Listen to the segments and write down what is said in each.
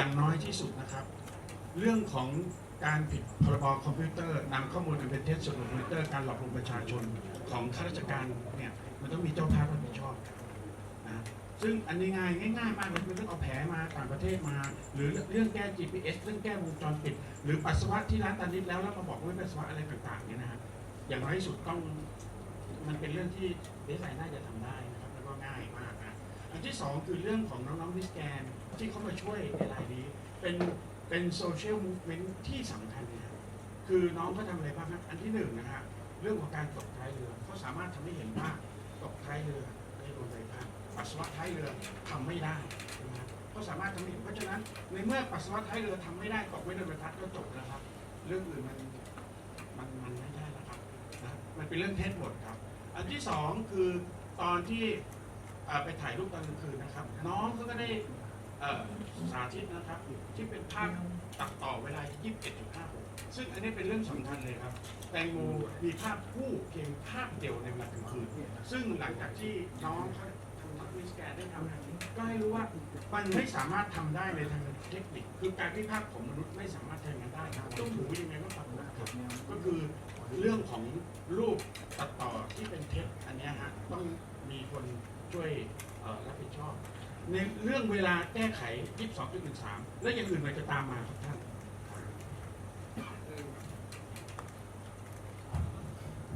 อย่างน้อยที่สุดนะครับ เรื่องของการผิดพรบคอมพิวเตอร์นำข้อมูลอันเป็นเท็จสู่คอมพิวเตอร์การหลอกลวงประชาชนของข้าราชการเนี่ยมันต้องมีเจ้าภาพรับผิดชอบนะซึ่งอันนี้ง่ายง่ายมากเลยคือเรื่องเอาแผลมาต่างประเทศมา หรือเรื่องแก้ GPS เรื่องแก้วงจรปิด หรือปัสสาวะที่ร้านตานิดแล้วแล้วมาบอกว่าปัสสาวะอะไรต่างๆเนี่ยนะฮะอย่างน้อยที่สุดต้องมันเป็นเรื่องที่เดซไซน์น่าจะทำได้ นะอันที่สองคือเรื่องของน้องๆมิสแกนที่เขามาช่วยในรายนี้ เป็นเป็นโซเชียลมูฟเมนต์ที่สำคัญนะครับคือน้องเขาทำอะไรบ้างครับอันที่หนึ่งนะฮะเรื่องของการตกท้ายเรือเขาสามารถทำให้เห็นว่าตกท้ายเรือในโรงไฟฟ้าปัสสาวะท้ายเรือทำไม่ได้นะครับเขาสามารถทำให้เห็นเพราะฉะนั้นในเมื่อปัสสาวะท้ายเรือทำไม่ได้ตกไว้ในบรรทัดก็จบนะครับเรื่องอื่นมันมันมันไม่ได้แล้วครับนะมันเป็นเรื่องเท็จหมดครับ อันที่สองคือตอนที่ ไปถ่ายรูปตอนกลางคืนนะครับ น้องเขาก็ได้สาธิตนะครับที่เป็นภาพตัดต่อเวลา 21.56 ซึ่งอันนี้เป็นเรื่องสำคัญเลยครับ แตงโมมีภาพคู่เพียงภาพเดียวในเวลากลางคืน ซึ่งหลังจากที่น้องเขาทำนักวิสแกนได้ทำก็ให้รู้ว่ามันไม่สามารถทำได้ในทางเทคนิค คือการวิพากษ์ของมนุษย์ไม่สามารถทำอย่างนั้นได้ต้องถูยังไงก็ปรับนะครับก็คือเรื่องของรูปตัดต่อที่เป็นเท็จอันนี้ฮะต้องมีคนช่วยเอ่อ รับผิดชอบ ในเรื่องเวลาแก้ไข 22.13 และอย่างอื่นมันจะตามมาครับท่าน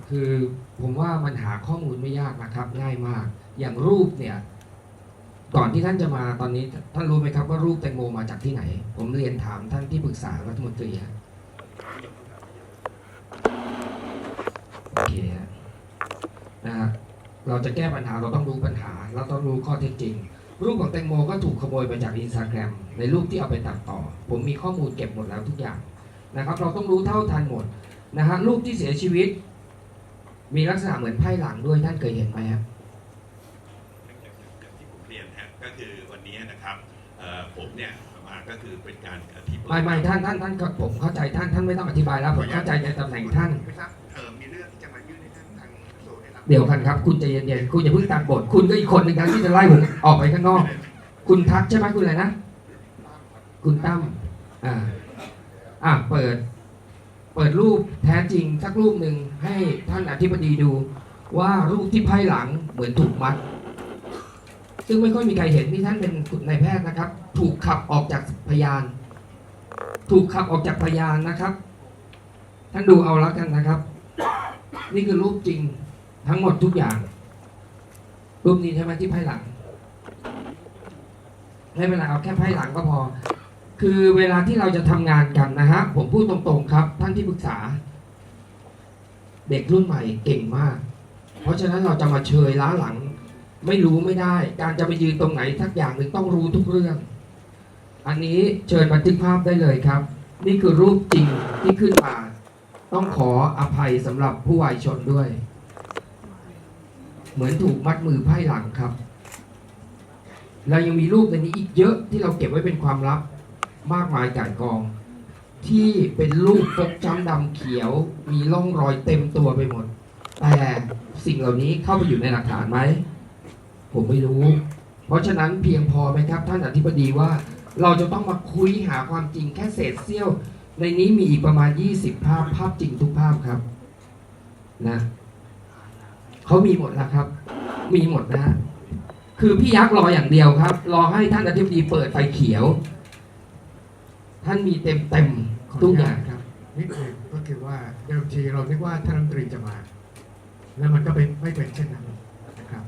คือผมว่ามันหาข้อมูลไม่ยากนะครับ ง่ายมาก อย่างรูปเนี่ย ก่อนที่ท่านจะมาตอนนี้ท่านรู้ไหมครับว่ารูปแตงโมมาจากที่ไหน ผมเรียนถามท่านที่ปรึกษารัฐมนตรีฮะโอเคฮะนะฮะ เราจะแก้ปัญหาเราต้องรู้ปัญหา เราต้องรู้ข้อเท็จจริง รูปของแตงโมก็ถูกขโมยไปจากอินสตาแกรมในรูปที่เอาไปตัดต่อ ผมมีข้อมูลเก็บหมดแล้วทุกอย่างนะครับ เราต้องรู้เท่าทันหมดนะฮะรูปที่เสียชีวิต มีลักษณะเหมือนไพ่หลังด้วยท่านเคยเห็นไหมครับอย่างที่ผมเรียนฮะก็คือวันนี้นะครับเอ่อผมเนี่ยมาก็คือเป็นการอธิบายไม่ไม่ท่านท่านท่านก็ผมเข้าใจท่านท่านไม่ต้องอธิบายแล้วผมเข้าใจในตำแหน่งท่านไม่ทราบเออมี เดี๋ยวกันครับ คุณใจเย็นๆคุณอย่าเพิ่งตัดบท คุณก็อีกคนหนึ่งนะที่จะไล่ผมออกไปข้างนอก คุณทักใช่ไหมคุณอะไรนะ คุณตั้มอ่าอะเปิด เปิดรูปแท้จริงสักรูปหนึ่งให้ท่านอธิบดีดู ว่ารูปที่ไพ่หลังเหมือนถูกมัด ซึ่งไม่ค่อยมีใครเห็นนี่ท่านเป็นนายแพทย์นะครับ ถูกขับออกจากพยาน ถูกขับออกจากพยานนะครับ ท่านดูเอาแล้วกันนะครับ นี่คือรูปจริง ทั้งหมดทุกอย่าง รูปนี้ใช่ไหมที่ไพ่หลังไม่เป็นไรเอาแค่ไพ่หลังก็พอ คือเวลาที่เราจะทำงานกันนะฮะผมพูดตรงๆครับ ท่านที่ปรึกษา เด็กรุ่นใหม่เก่งมาก เพราะฉะนั้นเราจะมาเชยล้าหลัง ไม่รู้ไม่ได้ การจะไปยืนตรงไหนทักอย่างหนึ่งต้องรู้ทุกเรื่อง อันนี้เชิญบันทึกภาพได้เลยครับ นี่คือรูปจริงที่ขึ้นมา ต้องขออภัยสำหรับผู้วายชนด้วย เหมือนถูกมัดมือไพ่หลังครับ เรายังมีรูปในนี้อีกเยอะที่เราเก็บไว้เป็นความลับมากมายก่ายกอง ที่เป็นรูปฟกช้ำดำเขียว มีร่องรอยเต็มตัวไปหมด แต่สิ่งเหล่านี้เข้าไปอยู่ในหลักฐานไหม ผมไม่รู้ เพราะฉะนั้นเพียงพอไหมครับ ท่านอธิบดีว่าเราจะต้องมาคุยหาความจริงแค่เศษเสี้ยว ในนี้มีอีกประมาณ 20 ภาพภาพจริงทุกภาพครับ นะ เขามีหมดแล้วครับ มีหมดนะฮะคือพี่ยักษ์รออย่างเดียวครับ รอให้ท่านอธิบดีเปิดไฟเขียว ท่านมีเต็มเต็มๆทุกอย่างครับนิดหนึ่งก็คือว่าเดิมทีเราคิดว่าท่านรัฐมนตรีจะมา แล้วมันก็เป็นไม่เป็นเช่นนั้นนะครับ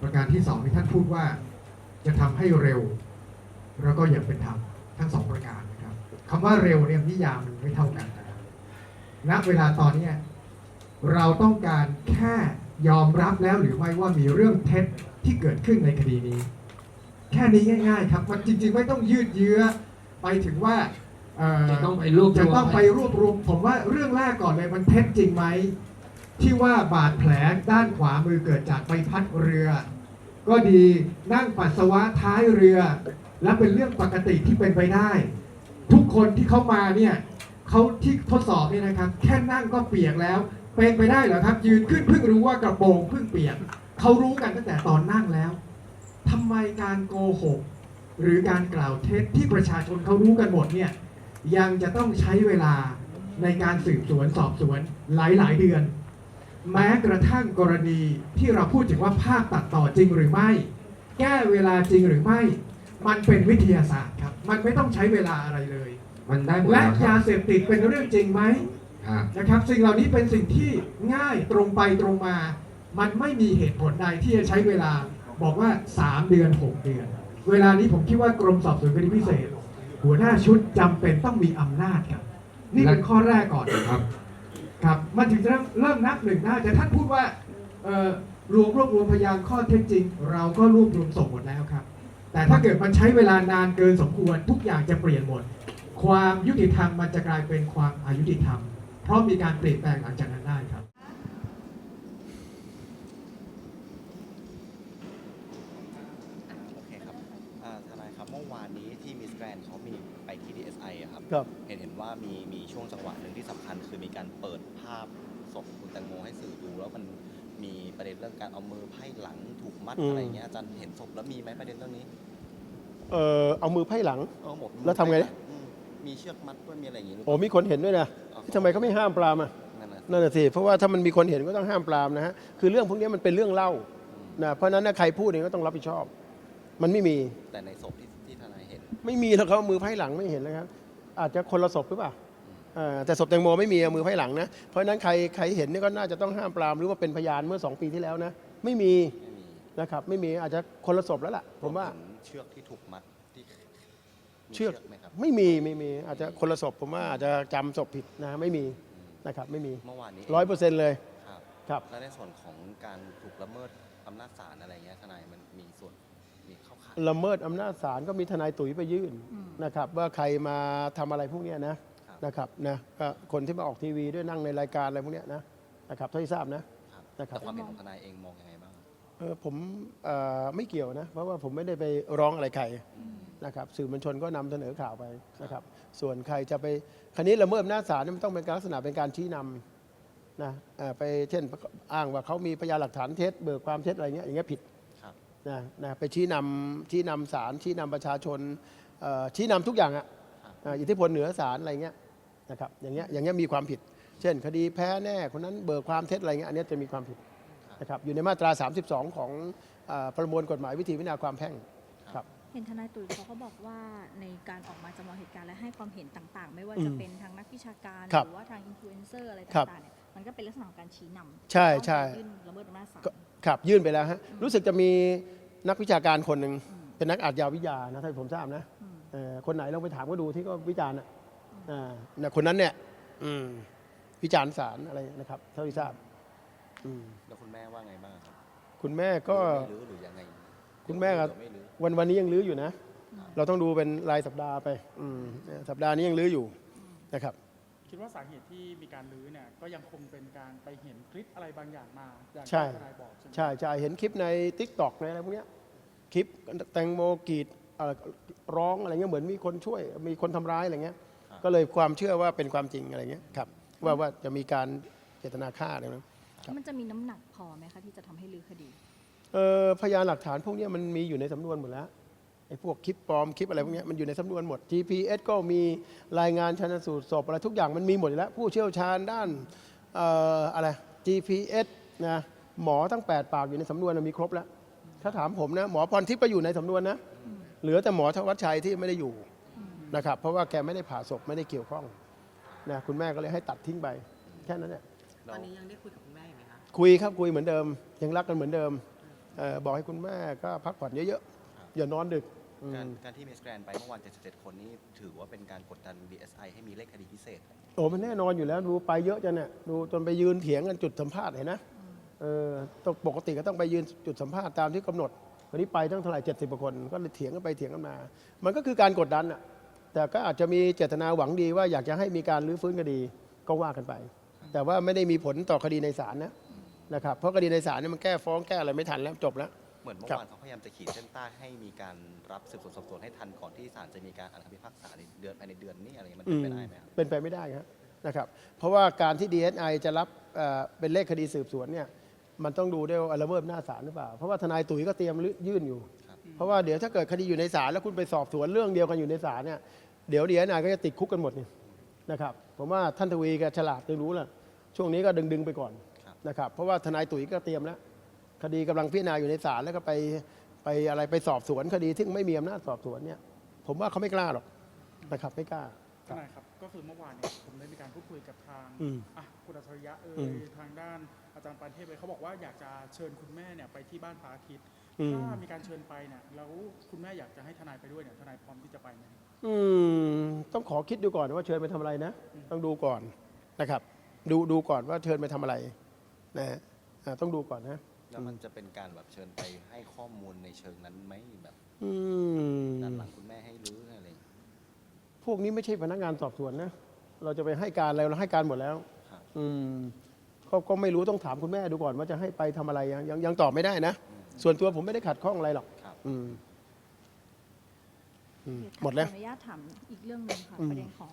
ประการที่สองที่ท่านพูดว่าจะทำให้เร็ว แล้วก็อย่างเป็นธรรมทั้งสองประการนะครับคำว่าเร็วเนี่ยนิยามมันไม่เท่ากันนะครับณเวลาตอนเนี้ยเราต้องการแค่ ยอมรับแล้วหรือไม่ว่ามีเรื่องเท็จที่เกิดขึ้นในคดีนี้ แค่นี้ง่าย ๆ ครับมันจริง ๆ ไม่ต้องยืดเยื้อไปถึงว่าเอ่อจะต้องไปรวบรจะวมต้องไปรวบรวมผมว่าเรื่องแรกก่อนเลยมันเท็จจริงไหมที่ว่าบาดแผลด้านขวามือเกิดจากใบพัดเรือ ก็ดีนั่งปัสสาวะท้ายเรือ และเป็นเรื่องปกติที่เป็นไปได้ ทุกคนที่เขามาเนี่ยเขาที่ทดสอบเนี่ยนะครับ แค่นั่งก็เปียกแล้ว เป็นไปได้เหรอครับ ยืนขึ้นเพิ่งรู้ว่ากระโปรงเพิ่งเปียกเขารู้กันตั้งแต่ตอนนั่งแล้วทำไมการโกหก หรือการกล่าวเท็จที่ประชาชนเขารู้กันหมดเนี่ยยังจะต้องใช้เวลาในการสืบสวนสอบสวนหลายๆเดือน แม้กระทั่งกรณีที่เราพูดถึงว่าภาพตัดต่อจริงหรือไม่ แก้เวลาจริงหรือไม่ มันเป็นวิทยาศาสตร์ครับ มันไม่ต้องใช้เวลาอะไรเลย มันได้หมดและแล้วครัยาบเสพติดเป็นเรื่องจริงไหมอ่า นะครับ สิ่งเหล่านี้เป็นสิ่งที่ง่ายตรงไปตรงมา มันไม่มีเหตุผลใดที่จะใช้เวลาบอกว่า 3 เดือน 6 เดือน เวลานี้ผมคิดว่ากรมสอบสวนคดีพิเศษ หัวหน้าชุดจำเป็นต้องมีอำนาจครับ นี่เป็นข้อแรกก่อนครับครับมันถึงจะเริ่มเริ่มนับหนึ่งได้แต่ท่านพูดว่าเอ่อรวมรวบรวมพยานข้อเท็จจริง เราก็รวบรวมส่งหมดแล้วครับ แต่ถ้าเกิดมันใช้เวลานานเกินสมควร ทุกอย่างจะเปลี่ยนหมด ความยุติธรรมมันจะกลายเป็นความอายุติธรรม เพราะมีการเปลี่ยนแปลงหลังจากนั้นได้ครับ โอเคครับอ่าทนายครับเมื่อวานนี้ที่มิสแกรนเขามีไปที่ DSI อะครับครับเห็นเห็นว่ามีมีช่วงจังหวะหนึ่งที่สำคัญคือมีการเปิดภาพศพคุณแตงโมให้สื่อดู แล้วมันมีประเด็นเรื่องการเอามือไพ่หลังถูกมัดอืม อะไรเงี้ยอาจารย์เห็นศพแล้วมีไหมประเด็นเรื่องนี้เออเอามือไพ่หลัง เออหมดแล้วทำไงอืมมีเชือกมัดด้วยมีอะไรอย่างงี้หรือเปโอ้ล่ามีคนเห็นด้วยนะอ๋อ ทำไมเขาไม่ห้ามปรามอะนั่นน่ะนั่นน่ะสิเพราะว่าถ้ามันมีคนเห็นก็ต้องห้ามปรามนะฮะคือเรื่องพวกนี้มันเป็นเรื่องเล่านะเพราะฉะนั้นนะใครพูดเองก็ต้องรับผิดชอบ มันไม่มีแต่ในศพที่ที่ทนายเห็น ไม่มีแล้วเขาเอามือไพ่หลังไม่เห็นเลยครับ อาจจะคนละศพหรือเปล่าเอ่อแต่ศพแตงโมไม่มีเอามือไพ่หลังนะเพราะฉะนั้นใครใครเห็นเนี่ยก็น่าจะต้องห้ามปรามหรือว่าเป็นพยานเมื่อสองปีที่แล้วนะไม่มีไม่มีนะครับไม่มีอาจจะคนละศพแล้วล่ะผมว่ารถึงเชือกที่ถูกมัดที่มี เชือกไหมครับไม่มีไม่มีอาจจะคนละศพผมว่าอาจจะจำศพผิดนะไม่มีนะครับไม่มีเมื่อวานนี้ร้อยเปอร์เซ็นต์เลยครับครับ แล้วในส่วนของการถูกละเมิดอำนาจศาลอะไรเงี้ยทนายมันมีส่วนมีเข้าข่ายละเมิดอำนาจศาลก็มีทนายตุ๋ยไปยื่นนะครับ ว่าใครมาทำอะไรพวกเนี้ยนะครับนะครับนะก็คนที่มาออกทีวีด้วยนั่งในรายการอะไรพวกเนี้ยนะนะครับเท่าที่ทราบนะ ครับนะครับแต่ความเห็นของทนายเองมองยังไงบ้าง เออผมเอ่อไม่เกี่ยวนะ เพราะว่าผมไม่ได้ไปร้องอะไรใคร นะครับสื่อมวลชนก็นำเสนอข่าวไปนะครับส่วนใครจะไปคราวนี้ละเมิดอำนาจศาลนี่มันต้องเป็นลักษณะเป็นการชี้นำนะไปเช่นอ้างว่าเขามีพยานหลักฐานเท็จเบิกความเท็จอะไรเงี้ยอย่างเงี้ยผิดนะนะไปชี้นำชี้นำศาลชี้นำประชาชนชี้นำทุกอย่างอะอะอิทธิพลเหนือศาลอะไรเงี้ยนะครับอย่างเงี้ยอย่างเงี้ยมีความผิด เช่น คดีแพ้แน่คนนั้นเบิกความเท็จอะไรเงี้ยอันนี้จะมีความผิดนะครับอยู่ในมาตรา 32 ของอประมวลกฎหมายวิธีวินาความแพ่ง เห็นทนายตุ๋ยเขาก็บอกว่าในการออกมาจำลองเหตุการณ์และให้ความเห็นต่างๆ ไม่ว่าอืมจะเป็นทางนักวิชาการครับหรือว่าทางอินฟลูเอนเซอร์อะไรครับต่างๆเนี่ยมันก็เป็นลักษณะของการชี้นำใช่ใช่ ต้องไปยื่นละเมิดอำนาจศาลก็ครับยื่นไปแล้วฮะรู้สึกจะมีนักวิชาการคนหนึ่งเป็นนักอาชญาวิทยานะถ้าผมทราบนะอืมเอ่อคนไหนลองไปถามก็ดูที่ก็วิจารณ์อะอ่าน่ะคนนั้นเนี่ยอืมวิจารณ์ศาลอะไรนะครับเท่าที่ทราบอืมแล้วคุณแม่ว่าไงบ้างครับคุณแม่ก็ หรือไม่รื้อหรือยังไง คุณแม่ครับหรือไม่รื้อวันวันนี้ยังลื้ออยู่นะ เราต้องดูเป็นรายสัปดาห์ไปอืมสัปดาห์นี้ยังลื้ออยู่นะครับ คิดว่าสาเหตุที่มีการรื้อเนี่ยก็ยังคงเป็นการไปเห็นคลิปอะไรบางอย่างมาอย่างใช่ที่ทนายบอกใช่ไหมใช่ใช่เห็นคลิปใน t ิ k t o k ในอะไรพวกเนี้ยคลิปแตงโมกรีดเอ่อร้องอะไรเงี้ยเหมือนมีคนช่วย มีคนทำร้ายอะไรเงี้ย ก็เลยความเชื่อว่าเป็นความจริงอะไรเงี้ยครับว่าว่าจะมีการเจตนาฆ่าอะไรนะ มันจะมีน้ำหนักพอไหมคะที่จะทำให้ลือคดี เอ่อพยานหลักฐานพวกเนี้ยมันมีอยู่ในสำนวนหมดแล้วไอ้พวกคลิปปลอมคลิปอะไรพวกเนี้ยมันอยู่ในสำนวนหมด GPS ก็มีรายงานชันสูตรศพอะไรทุกอย่างมันมีหมดอยู่แล้ว ผู้เชี่ยวชาญด้านเอ่ออะไร GPS นะหมอตั้ง 8 ปากอยู่ในสำนวนนะมีครบแล้ว ถ้าถามผมนะหมอพรทิพย์ก็อยู่ในสำนวนนะเหลือแต่หมอธวัชชัยที่ไม่ได้อยู่นะครับเพราะว่าแกไม่ได้ผ่าศพไม่ได้เกี่ยวข้องนะคุณแม่ก็เลยให้ตัดทิ้งไปแค่นั้นแหละ ตอนนี้คุยครับคุยเหมือนเดิม ยังรักกันเหมือนเดิม เออบอกให้คุณแม่ก็พักผ่อนเยอะๆอย่านอนดึกอืมการการที่มิสแกรนไปเมื่อวาน 77 คนนี้ถือว่าเป็นการกดดัน DSI ให้มีเลขคดีพิเศษ โอ้มันแน่นอนอยู่แล้วดูไปเยอะจังเนี่ยดูจนไปยืนเถียงกันจุดสัมภาษณ์เห็นนะเออต้องปกติก็ต้องไปยืนจุดสัมภาษณ์ตามที่กำหนดวันนี้ไปตั้งเท่าไหร่เจ็ดสิบกว่าคน ก็เลยเถียงกันไปเถียงกันมา มันก็คือการกดดันอะแต่ก็อาจจะมีเจตนาหวังดีว่าอยากจะให้มีการรื้อฟื้นคดีก็ว่ากันไป แต่ว่าไม่ได้มีผลต่อคดีในศาลนะ นะครับเพราะคดีในศาลเนี่ยมันแก้ฟ้องแก้อะไรไม่ทันแล้วจบแล้ว เหมือนเมื่อครับวานเขาพยายามจะขีดเส้นใต้ให้มีการรับสืบสวนสอบสวนให้ทันก่อนที่ศาลจะมีการอ่านคำพิพากษาในเดือนภายในเดือนนี้อะไรเงี้ยมันเป็นไปได้ไหมครับ เป็นไปไม่ได้ครับนะครับ เพราะว่าการที่ DSI จะรับเอ่อเป็นเลขคดีสืบสวนเนี่ยมันต้องดูด้วยว่าละเมิดอำนาจศาลหรือเปล่า เพราะว่าทนายตุ๋ยก็เตรียมยื่นอยู่เพราะว่าเดี๋ยวถ้าเกิดคดีอยู่ในศาลแล้วคุณไปสอบสวนเรื่องเดียวกันอยู่ในศาลเนี่ยเดี๋ยวเดียนายก็จะติดคุกกันหมดนี่นะครับผมว่าท่านทวีก็ฉลาดจะรู้แหละช่วงนี้ก็ดึงๆไปก่อนครับ นะครับเพราะว่าทนายตุ๋ยก็เตรียมแล้วคดีกำลังพิจารณาอยู่ในศาลแล้วก็ไปไปอะไรไปสอบสวนคดีที่ไม่มีอำนาจสอบสวนเนี่ย ผมว่าเขาไม่กล้าหรอกนะครับไม่กล้าทนายครับก็คือเมื่อวานเนี่ยผมได้มีการพูดคุยกับทางอืมอะคุณอัจฉริยะเอ่อืยมทางด้านอาจารย์ปานเทพเลยเขาบอกว่าอยากจะเชิญคุณแม่เนี่ยไปที่บ้านพระอาทิตย์อืมถ้ามีการเชิญไปเนี่ยแล้วคุณแม่อยากจะให้ทนายไปด้วยเนี่ยทนายพร้อมที่จะไปไหมอืมต้องขอคิดดูก่อนว่าเชิญไปทำอะไรนะ ต้องดูก่อนนะครับ ดูดูก่อนว่าเชิญไปทำอะไร นะฮะอ่าต้องดูก่อนนะ แล้วมันจะเป็นการแบบเชิญไปให้ข้อมูลในเชิงนั้นไหมแบบอืมด้านหลังคุณแม่ให้รื้ออะไรอย่างเงี้ย พวกนี้ไม่ใช่พนักงานสอบสวนนะ เราจะไปให้การอะไรเราให้การหมดแล้ว ครับ อืมก็ก็ไม่รู้ต้องถามคุณแม่ดูก่อนว่าจะให้ไปทำอะไรยังยังยังตอบไม่ได้นะ ส่วนตัวผมไม่ได้ขัดข้องอะไรหรอก ครับ อืมอืมหมดแล้ว ขออนุญาตถามอีกเรื่องหนึ่งค่ะ อืมประเด็นของ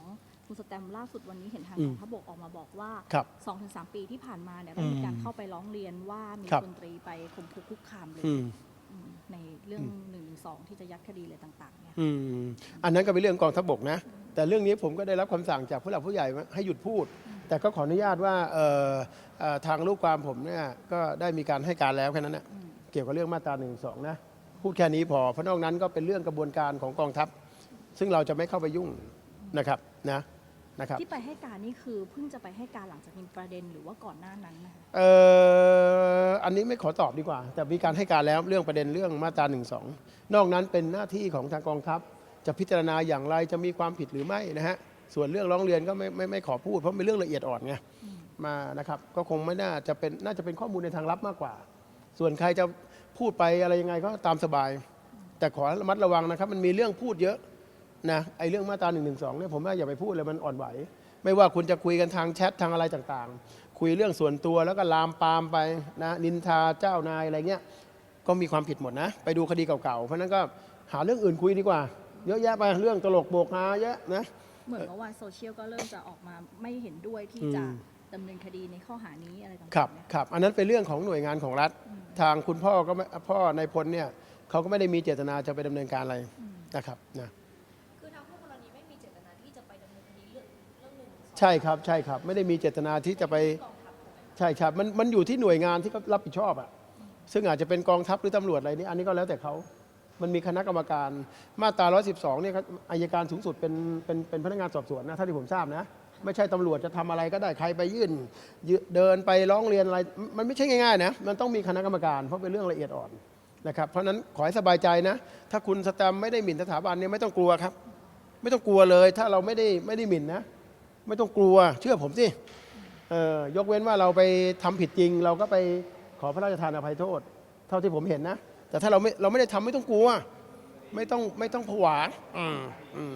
คุณสแตมป์ล่าสุดวันนี้เห็นทางอืกมองทัพบกออกมาบอกว่าครับ2-3 ปีที่ผ่านมาเนี่ยได้มีการเข้าไปร้องเรียนว่ามีครับดนตรีไปข่มขู่คุกคามเลยอืมอืมในเรื่องหนึ่งสองที่จะยัดคดีอะไรต่างๆเนี่ยอืมอันนั้นก็เป็นเรื่องกองทัพบกนะ แต่เรื่องนี้ผมก็ได้รับคำสั่งจากผู้หลักผู้ใหญ่ว่าให้หยุดพูด แต่ก็ขออนุญาตว่าเอ่อเอ่อทางลูกความผมเนี่ยก็ได้มีการให้การแล้วแค่นั้นนะอืมเกี่ยวกับเรื่องมาตราหนึ่งสองนะพูดแค่นี้พอเพราะนอกนั้นก็เป็นเรื่องกระบวนการของกองทัพ ซึ่งเราจะไม่เข้าไปยุ่งนะครับนะ นะครับที่ไปให้การนี่คือเพิ่งจะไปให้การหลังจากมีประเด็นหรือว่าก่อนหน้านั้นนะคะเอ่ออันนี้ไม่ขอตอบดีกว่า แต่มีการให้การแล้วเรื่องประเด็นเรื่องมาตราหนึ่งสองนอกนั้นเป็นหน้าที่ของทางกองทัพ จะพิจารณาอย่างไรจะมีความผิดหรือไม่นะฮะส่วนเรื่องร้องเรียนก็ไม่ไม่ไม่ขอพูดเพราะเป็นเรื่องละเอียดอ่อนไงมานะครับก็คงไม่น่าจะเป็นน่าจะเป็นข้อมูลในทางลับมากกว่า ส่วนใครจะพูดไปอะไรยังไงก็ตามสบาย แต่ขอระมัดระวังนะครับ มันมีเรื่องพูดเยอะ นะไอ้เรื่องมาตรา1นึเนี่ยผมว่าอย่าไปพูดเลยมันอ่อนไหว ไม่ว่าคุณจะคุยกันทางแชททางอะไรต่างๆ คุยเรื่องส่วนตัวแล้วก็ลามปามไปนะนินทาเจ้านายอะไรเงี้ยก็มีความผิดหมดนะ ไปดูคดีเก่าๆ เพราะฉะนั้นก็หาเรื่องอื่นคุยดีกว่า เยอะแยะไปเรื่องตลกโบกฮาเยอะนะเหมือนเมื่อวานโซเชียลก็เริ่มจะออกมาไม่เห็นด้วยที่อืมจะดำเนินคดีในข้อหานี้อะไรต่างๆครับเนี่ยครับอันนั้นเป็นเรื่องของหน่วยงานของรัฐ ทางคุณพ่อก็ไม่พ่อนายพลเนี่ยเขาก็ไม่ได้มีเจตนาจะไปดำเนินการอะไรนะครับนะ ใช่ครับใช่ครับ ไม่ได้มีเจตนาที่จะไปใช่ครับมันมันอยู่ที่หน่วยงานที่เขารับผิดชอบอะซึ่งอาจจะเป็นกองทัพหรือตำรวจอะไรนี่อันนี้ก็แล้วแต่เขามันมีคณะกรรมการมาตรา 112 เนี่ยครับอายการสูงสุดเป็นเป็นเป็นพนักงานสอบสวนนะท่าที่ผมทราบนะ ไม่ใช่ตำรวจจะทำอะไรก็ได้ใครไปยื่นยืเดินไปร้องเรียนอะไร มันไม่ใช่ง่ายๆนะมันต้องมีคณะกรรมการเพราะเป็นเรื่องละเอียดอ่อนนะครับเพราะฉะนั้นขอให้สบายใจนะ ถ้าคุณสแตมไม่ได้หมิ่นสถาบันเนี่ยไม่ต้องกลัวครับ ไม่ต้องกลัวเลยถ้าเราไม่ได้ไม่ได้หมิ่นนะ ไม่ต้องกลัว เชื่อผมสิเอ่อยกเว้นว่าเราไปทำผิดจริง เราก็ไปขอพระราชทานอภัยโทษ เท่าที่ผมเห็นนะ แต่ถ้าเราไม่เราไม่ได้ทำไม่ต้องกลัว ไม่ต้องไม่ต้องผวาอืมอืม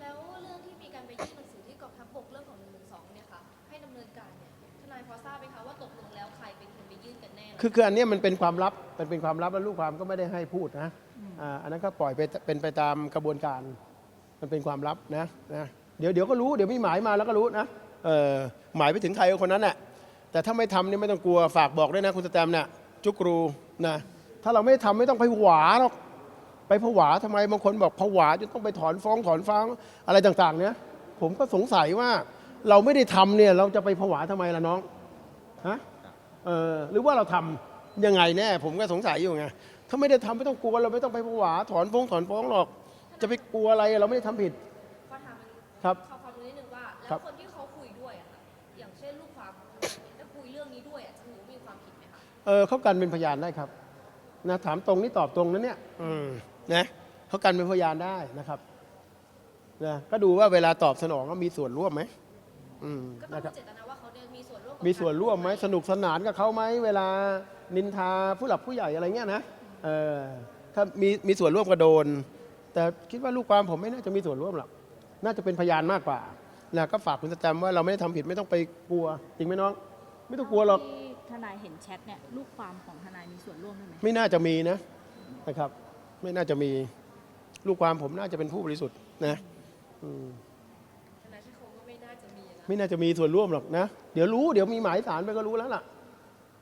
แล้วเรื่องที่มีการไปยื่นหนังสือที่กองทัพบกเรื่องของหนึ่งหนึ่งสองเนี่ยค่ะให้ดำเนินการเนี่ยทนายพอทราบไหมคะว่าตกลงแล้วใครเป็นคนไปยื่นกันแน่คือคืออันเนี้ยมันเป็นความลับมันเป็นความลับแล้วลูกความก็ไม่ได้ให้พูดนะอ่าอันนั้นก็ปล่อยไปเป็นไปตามกระบวนการ มันเป็นความลับนะนะ เดี๋ยวเดี๋ยวก็รู้เดี๋ยวมีหมายมาแล้วก็รู้นะเออหมายไปถึงใครคนนั้นแหละแต่ถ้าไม่ทำเนี่ยไม่ต้องกลัวฝากบอกด้วยนะคุณสแตมเนี่ยจุกรูนะถ้าเราไม่ทำไม่ต้องไปหวาหรอกไปผวาทำไมบางคนบอกผวาจะต้องไปถอนฟ้องถอนฟ้องอะไรต่างๆ เนี่ยผมก็สงสัยว่าเราไม่ได้ทำเนี่ยเราจะไปผวาทำไมล่ะน้องฮะเออหรือว่าเราทำยังไงแน่ผมก็สงสัยอยู่ไงถ้าไม่ได้ทำไม่ต้องกลัวเราไม่ต้องไปผวาถอนฟ้องถอนฟ้องหรอก จะไปกลัวอะไรเราไม่ได้ทำผิด ครับ ขอความรู้นิดนึงว่า ครัแล้วบคนที่เขาคุยด้วยอะค่ะอย่างเช่นลูกความของคุณเนี่ยถ้าคุยเรื่องนี้ด้วยอะจะถือว่ามีความผิดไหมคะ เออเขากันเป็นพยานได้ครับนะถามตรงนี่ตอบตรงนะเนี่ยอืมนะเขากันเป็นพยานได้นะครับนะก็ดูว่าเวลาตอบสนองก็มีส่วนร่วมไหมอืมก็ต้องนะครับ ดูเจตนาว่าเขาเนี่ยมีส่วนร่วมกับมีส่วนร่วมไหมสนุกสนานกับเขาไหมเวลานินทาผู้หลักผู้ใหญ่อะไรเงี้ยนะเออถ้ามีมีส่วนร่วมก็โดน แต่คิดว่าลูกความผมไม่น่าจะมีส่วนร่วมหรอก น่าจะเป็นพยานมากกว่านะก็ฝากคุณสแตมป์ว่าเราไม่ได้ทำผิดไม่ต้องไปกลัวจริงไหมน้อง ไม่ต้องกลัวหรอก ที่ทนายเห็นแชทเนี่ยลูกความของทนายมีส่วนร่วมด้วยไหม ไม่น่าจะมีนะนะครับ ไม่น่าจะมีลูกความผมน่าจะเป็นผู้บริสุทธิ์นะอืมทนายใช้คำว่าไม่น่าจะมีนะ ไม่น่าจะมีส่วนร่วมหรอกนะ เดี๋ยวรู้เดี๋ยวมีหมายสารไปก็รู้แล้วล่ะ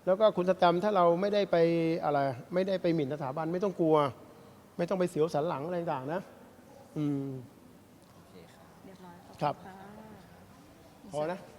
แล้วก็คุณสแตมป์ถ้าเราไม่ได้ไปอะไร ไม่ได้ไปหมิ่นสถาบันไม่ต้องกลัว ไม่ต้องไปเสียวสันหลังอะไรต่างๆนะ อืมโอเคครับเรียบร้อยขอบณครับะพอนะค